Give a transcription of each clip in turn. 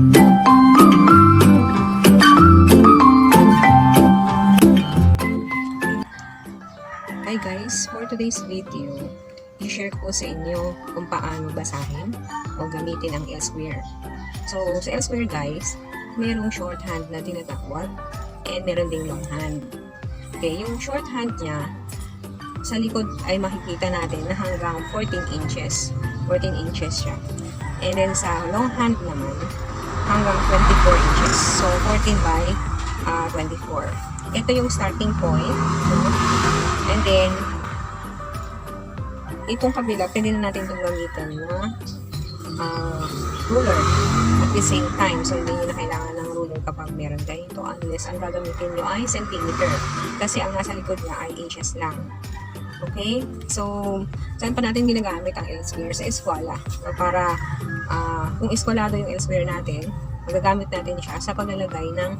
Hi guys, for today's video, i-share ko sa inyo kung paano basahin o gamitin ang L-square. So, sa L-square guys, merong shorthand na tinatawag and meron ding longhand. Okay, yung shorthand niya, sa likod ay makikita natin na hanggang 14 inches. 14 inches siya. And then sa longhand naman, hanggang 24 inches. So, 14 by ah, 24. Ito yung starting point. And then, itong kabila, pwede na natin itong gamitan na ah, ruler at the same time. So, hindi nyo na kailangan ng ruler kapag meron kayo ito unless ang gagamitin nyo ay centimeter. Kasi ang nasa likod niya ay inches lang. Okay? So, saan pa natin ginagamit ang L-square? Sa eskwala. Para ah, kung eskwalado yung L-square natin, magagamit natin siya sa paglalagay ng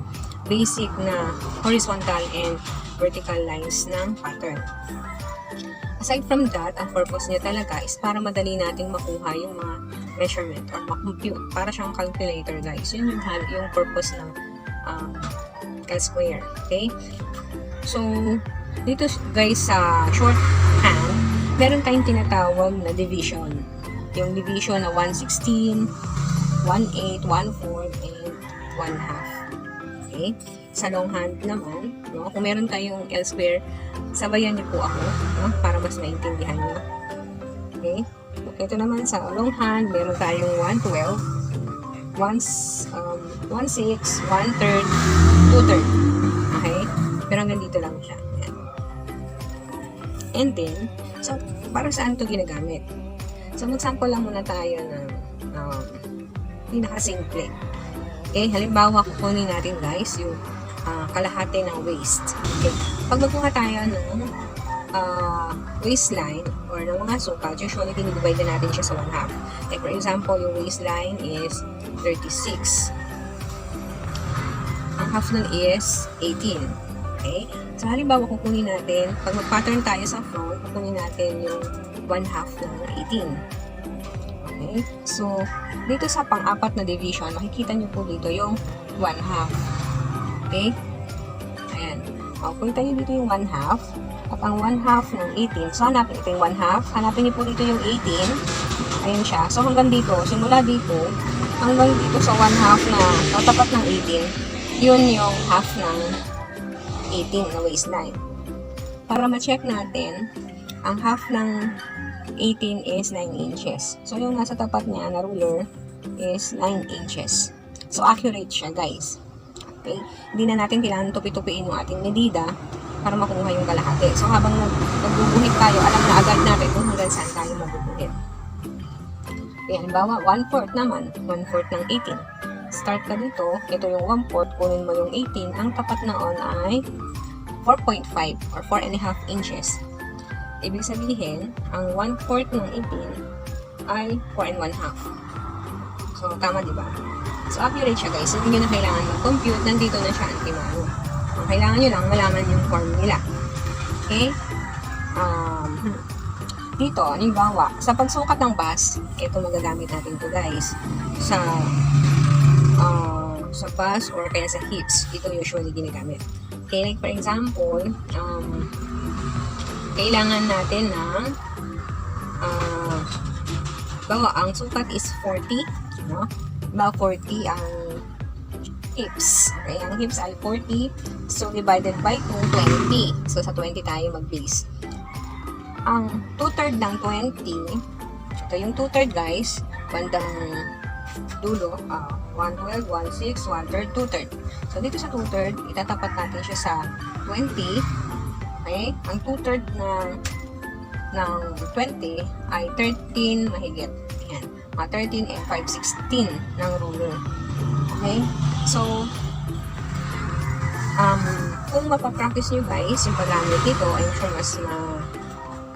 basic na horizontal and vertical lines ng pattern. Aside from that, ang purpose niya talaga is para madali nating makuha yung mga measurement or makompute. Para siyang calculator, guys. Yun yung, yung purpose ng um, L-square. Okay? So, dito guys sa shorthand, meron tayong tinatawag na division. Yung division na 116, 1/8, 1/4, and 1 half. Okay? Sa longhand naman, no, kung meron kayong L-square, sabayan niyo po ako no, para mas maintindihan niyo. Okay? Ito naman sa longhand, meron tayong 112, 1, um, 1 6, 1 third, 2 third. Okay? Pero hanggang dito lang siya. And then, so, para saan to ginagamit? So, mag-sample lang muna tayo ng um, pinaka-simple. Okay, halimbawa, kukunin natin guys yung ah, kalahati ng waist. Okay, pag magkuha tayo ng ah, waistline or ng mga sukat, usually dinidivide na natin siya sa one half. Like for example, yung waistline is 36. Ang half nun is 18. Okay? So, halimbawa, kukunin natin, pag mag-pattern tayo sa front, kukunin natin yung one half ng 18. Okay? So, dito sa pang-apat na division, makikita nyo po dito yung one half. Okay? Ayan. O, punta nyo dito yung one half. At ang one half ng 18. So, hanapin ito yung one half. Hanapin nyo po dito yung 18. Ayan siya. So, hanggang dito, simula dito, hanggang dito sa one half na tatapat ng 18, yun yung half ng 18 na waistline. Para ma-check natin, ang half ng 18 is 9 inches. So, yung nasa tapat niya na ruler is 9 inches. So, accurate siya, guys. Okay? Hindi na natin kailangan tupi-tupiin yung ating medida para makuha yung kalahati. So, habang nag nagbubuhit tayo, alam na agad natin kung hanggang saan tayo magbubuhit. Okay, halimbawa, 1-4 naman. 1-4 ng 18. Start ka dito. Ito yung 1-4. Kunin mo yung 18. Ang tapat noon ay 4.5 or 4 and a half inches. Ibig sabihin, ang 1-4 ng 18 ay 4 and 1 half. So, tama di ba? So, accurate siya guys. Hindi nyo na kailangan mag-compute. Nandito na siya antimano. Ang kailangan nyo lang, malaman yung formula. Okay? Um, dito, halimbawa, sa pagsukat ng bus, ito magagamit natin to guys. Sa sa bus or kaya sa hips, ito usually ginagamit. Okay, like for example, um, kailangan natin ng uh, bawa, ang sukat is 40, no? Ba 40 ang hips. Okay, ang hips ay 40. So, divided by 2, 20. So, sa 20 tayo mag-base. Ang 2-third ng 20, ito yung 2-third guys, bandang dulo, uh, 112, 16, 1-third, 2-third. So, dito sa 2-third, itatapat natin siya sa 20. Okay? Ang 2-third ng, ng 20 ay 13 mahigit. Ayan. Mga 13 and 5, 16 ng ruler. Okay? So, um, kung mapapractice nyo guys, yung paggamit nito, I'm sure mas na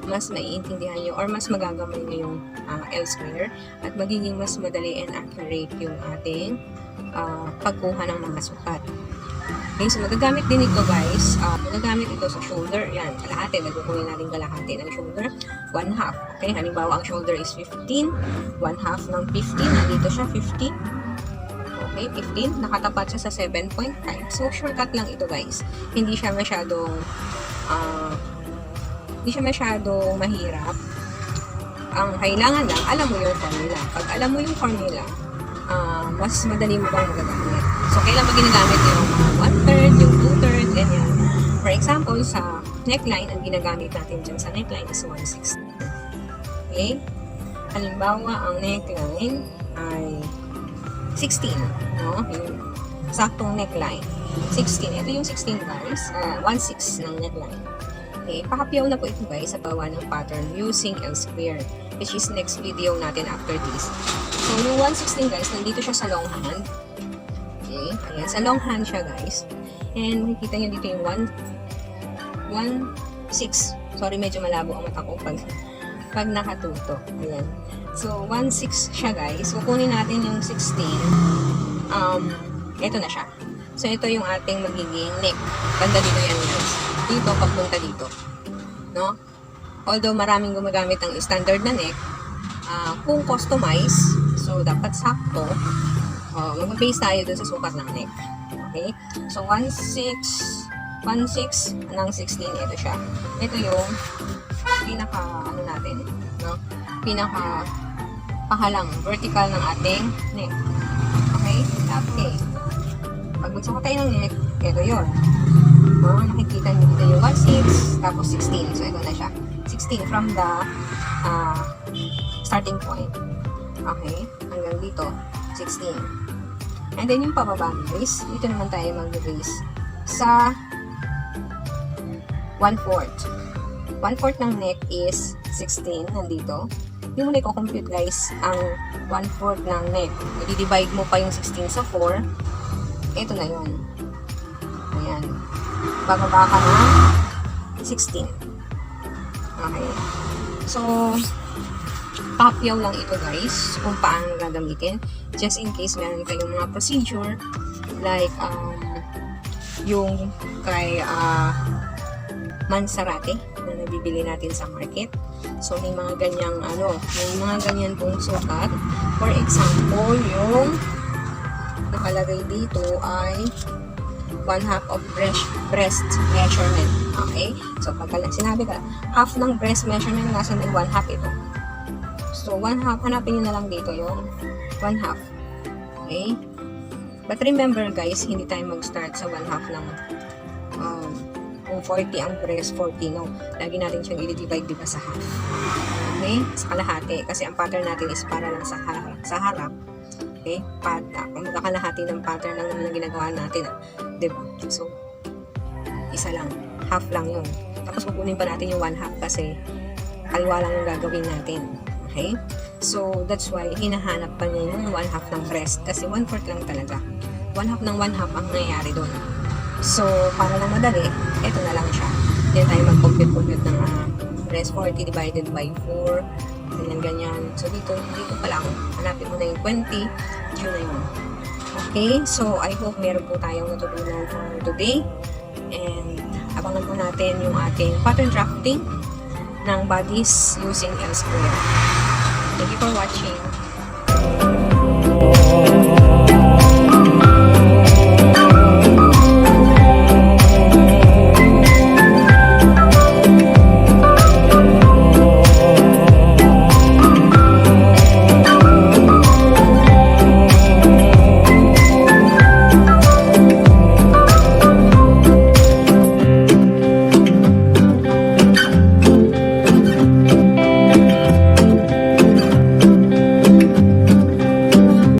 mas maiintindihan nyo or mas magagamay nyo yung uh, L-square at magiging mas madali and accurate yung ating uh, pagkuha ng mga sukat. Okay, so magagamit din ito guys. Uh, magagamit ito sa shoulder. Yan, kalahati. Nagkukunin natin kalahati ng shoulder. One half. Okay, halimbawa ang shoulder is 15. One half ng 15. Nandito siya, 15. Okay, 15. Nakatapat siya sa 7.5. So, shortcut lang ito guys. Hindi siya masyadong ah, hindi siya masyadong mahirap. Ang kailangan lang, alam mo yung formula. Pag alam mo yung formula, ah, mas madali mo bang magagamit. So, kailan ba ginagamit yung one-third, yung two-third, ganyan. For example, sa neckline, ang ginagamit natin dyan sa neckline is 160. Okay? Halimbawa, ang neckline ay 16. No? Yung saktong neckline. 16. Ito yung 16 guys. Uh, 1-6 ng neckline. Okay, pakapyaw na po ito guys sa gawa ng pattern using L square which is next video natin after this. So, yung 116 guys, nandito siya sa long hand. Okay, ayan, sa long hand siya guys. And makikita nyo dito yung 1, 1, 6. Sorry, medyo malabo ang mata ko pag, pag nakatuto. Ayan. So, 1, 6 siya guys. Kukunin natin yung 16. Um, ito na siya. So, ito yung ating magiging neck. Banda dito yan guys. Dito, papunta dito. No? Although maraming gumagamit ng standard na neck, ah, kung customize, so dapat sakto, uh, mag-base tayo dun sa sukat ng neck. Okay? So, 1, 6, 1, 6, ng 16, ito siya. Ito yung pinaka, ano natin, no? Pinaka pahalang, vertical ng ating neck. Okay? Okay. Pag magsukat tayo ng neck, ito yun. No? Nakikita niyo dito yung 1, 6, tapos 16. So, ito na siya. 16 from the ah, starting point. Okay? Hanggang dito, 16. And then yung pababa guys, dito naman tayo mag-base sa 1/4. 1/4 ng neck is 16, nandito. Yung muna i-compute guys, ang 1/4 ng neck. I-divide mo pa yung 16 sa 4. Ito na yun. Ayan. Bababa ka ng 16. Okay. So, papyaw lang ito guys kung paano gagamitin. Just in case meron kayong mga procedure like um, yung kay uh, Mansarate na nabibili natin sa market. So, may mga ganyang ano, may mga ganyan pong sukat. For example, yung nakalagay dito ay one half of breast, breast measurement. Okay? So, pag sinabi ka, half ng breast measurement, nasa na one half ito. So, one half, hanapin nyo na lang dito yung one half. Okay? But remember guys, hindi tayo mag-start sa one half ng um, kung 40 ang breast, 40 no. Lagi natin siyang i-divide diba sa half. Okay? Sa kalahati. Kasi ang pattern natin is para lang sa harap. Sa harap. Okay? Pata. Kung magkakalahati ng pattern lang naman ang ginagawa natin. Ah. Diba? So, isa lang. Half lang yun. Tapos kukunin pa natin yung one half kasi kaliwa lang yung gagawin natin. Okay? So, that's why hinahanap pa niya yung one half ng breast kasi one fourth lang talaga. One half ng one half ang nangyayari doon. So, para lang madali, ito na lang siya. Hindi tayo mag-compute-compute ng ah, breast 40 divided by 4. Ganyan, ganyan. So, dito, dito pa lang. Hanapin mo na yung 20. Yun na yun. Okay? So, I hope meron po tayong natutunan for today. And, abangan po natin yung ating pattern drafting ng bodies using L square. Thank you for watching.